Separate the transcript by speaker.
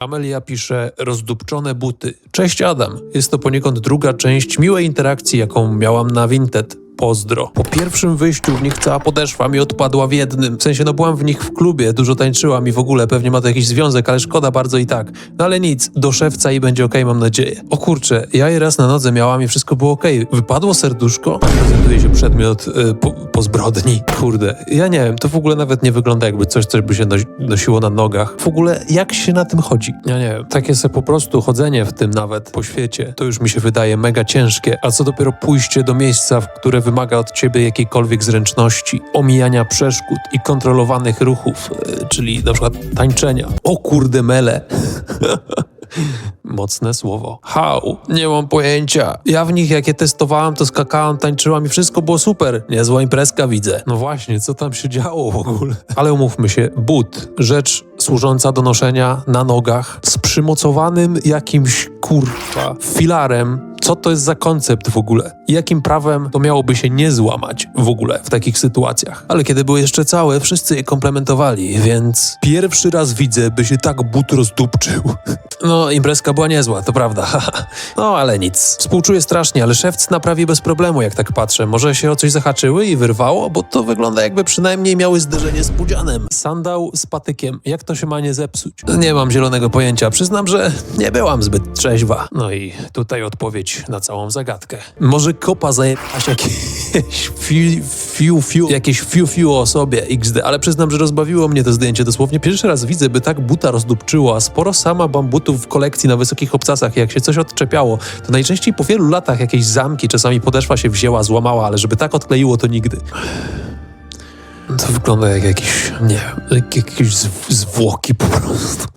Speaker 1: Amelia pisze rozdupczone buty. Cześć Adam. Jest to poniekąd druga część miłej interakcji, jaką miałam na Vinted. Pozdro. Po pierwszym wyjściu w nich cała podeszwa mi odpadła w jednym. W sensie, no byłam w nich w klubie, dużo tańczyłam i w ogóle pewnie ma to jakiś związek, ale szkoda bardzo i tak. No ale nic, do szewca i będzie okej, mam nadzieję. O kurczę, ja je raz na nodze miałam i wszystko było okej. Wypadło serduszko? Prezentuje się przedmiot y, po, po zbrodni. Kurde, ja nie wiem, to w ogóle nawet nie wygląda jakby coś, coś by się nosi, nosiło na nogach. W ogóle jak się na tym chodzi? Ja nie wiem, takie se po prostu chodzenie w tym nawet po świecie, to już mi się wydaje mega ciężkie, a co dopiero pójście do miejsca, w które wymaga od ciebie jakiejkolwiek zręczności, omijania przeszkód i kontrolowanych ruchów, y, czyli na przykład tańczenia. O kurde mele. Mocne słowo. Hał, nie mam pojęcia. Ja w nich, jak je testowałam, to skakałam, tańczyłam i wszystko było super. Niezła imprezka widzę. No właśnie, co tam się działo w ogóle? Ale umówmy się, but, rzecz służąca do noszenia na nogach z przymocowanym jakimś kurwa filarem. Co to jest za koncept w ogóle? Jakim prawem to miałoby się nie złamać w ogóle w takich sytuacjach? Ale kiedy były jeszcze całe, wszyscy je komplementowali, więc pierwszy raz widzę, by się tak but rozdupczył. No, imprezka była niezła, to prawda. No, ale nic. Współczuję strasznie, ale szewc naprawi bez problemu, jak tak patrzę. Może się o coś zahaczyły i wyrwało, bo to wygląda jakby przynajmniej miały zderzenie z pudzianem. Sandał z patykiem. Jak to się ma nie zepsuć? Nie mam zielonego pojęcia. Przyznam, że nie byłam zbyt trzeźwa. No i tutaj odpowiedź na całą zagadkę. Może kopa zajebałaś jakieś fiu, fiu, fiu, jakieś fiu, fiu o sobie XD, ale przyznam, że rozbawiło mnie to zdjęcie. Dosłownie pierwszy raz widzę, by tak buta rozdupczyło, a sporo sama bambutów w kolekcji na wysokich obcasach. Jak się coś odczepiało, to najczęściej po wielu latach jakieś zamki, czasami podeszwa się wzięła, złamała, ale żeby tak odkleiło, to nigdy. To wygląda jak jakiś, nie wiem, jak jakieś zw- zwłoki po prostu.